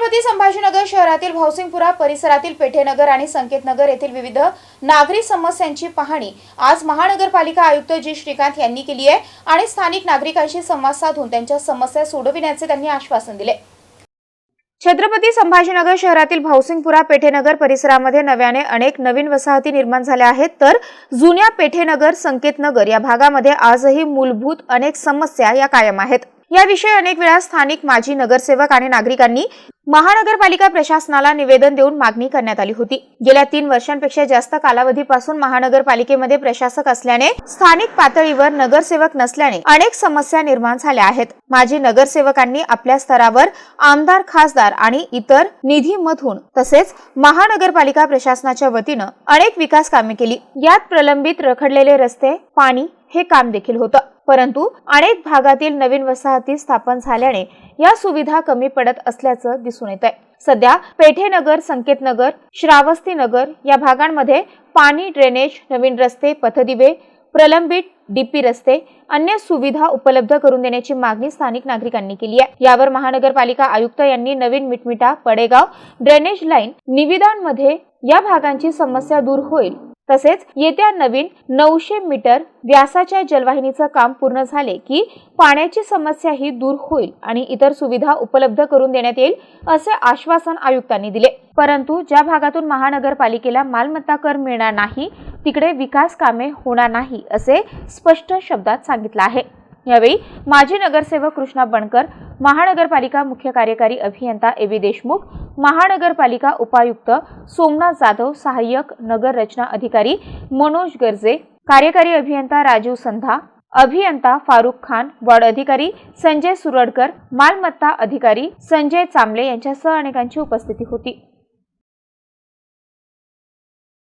छत्रपती संभाजीनगर शहरातील भावसिंगपुरा परिसरातील पेठेनगर आणि संकेतनगर येथील विविध नागरी समस्यांची पाहणी आज महानगरपालिका आयुक्त जी. श्रीकांत यांनी केली आहे आणि स्थानिक नागरिकांशी संवाद साधून त्यांच्या समस्या सोडविण्याचे त्यांनी आश्वासन दिले. छत्रपती संभाजीनगर शहरातील भावसिंगपुरा पेठेनगर परिसरामध्ये नव्याने अनेक नवीन वसाहती निर्माण झाल्या आहेत. तर जुन्या पेठेनगर संकेतनगर या भागामध्ये आजही मूलभूत अनेक समस्या या कायम आहेत. याविषयी अनेक वेळा स्थानिक माजी नगरसेवक आणि नागरिकांनी महानगरपालिका प्रशासनाला निवेदन देऊन मागणी करण्यात आली होती. गेल्या तीन वर्षांपेक्षा जास्त कालावधीपासून महानगरपालिकेमध्ये प्रशासक असल्याने स्थानिक पातळीवर नगरसेवक नसल्याने अनेक समस्या निर्माण झाल्या आहेत. माजी नगरसेवकांनी आपल्या स्तरावर आमदार खासदार आणि इतर निधीमधून तसेच महानगरपालिका प्रशासनाच्या वतीनं अनेक विकास कामे केली. यात प्रलंबित रखडलेले रस्ते पाणी हे काम देखील होतं. परंतु अनेक भागातील नवीन वसाहती स्थापन झाल्याने या सुविधा कमी पडत असल्याचं दिसून येत आहे सध्या पेठेनगर संकेतनगर श्रावस्ती नगर या भागांमध्ये पाणी ड्रेनेज नवीन रस्ते पथदिवे प्रलंबित डीपी रस्ते अन्य सुविधा उपलब्ध करून देण्याची मागणी स्थानिक नागरिकांनी केली आहे. यावर महानगरपालिका आयुक्त यांनी नवीन मिटमिटा पडेगाव ड्रेनेज लाईन निविदांमध्ये या भागांची समस्या दूर होईल तसेच येत्या नवीन नऊशे मीटर व्यासाच्या जलवाहिनीचं काम पूर्ण झाले की पाण्याची समस्या ही दूर होईल आणि इतर सुविधा उपलब्ध करून देण्यात येईल असे आश्वासन आयुक्तांनी दिले. परंतु ज्या भागातून महानगरपालिकेला मालमत्ता कर मिळणार नाही तिकडे विकास कामे होणार नाही असे स्पष्ट शब्दात सांगितलं आहे. यावेळी माजी नगरसेवक कृष्णा बनकर महानगरपालिका मुख्य कार्यकारी अभियंता ए बी देशमुख महानगरपालिका उपायुक्त सोमनाथ जाधव सहाय्यक नगर रचना अधिकारी मनोज गर्जे कार्यकारी अभियंता राजीव संधा अभियंता फारुख खान वॉर्ड अधिकारी संजय सुरडकर मालमत्ता अधिकारी संजय चांबले यांच्यासह अनेकांची उपस्थिती होती.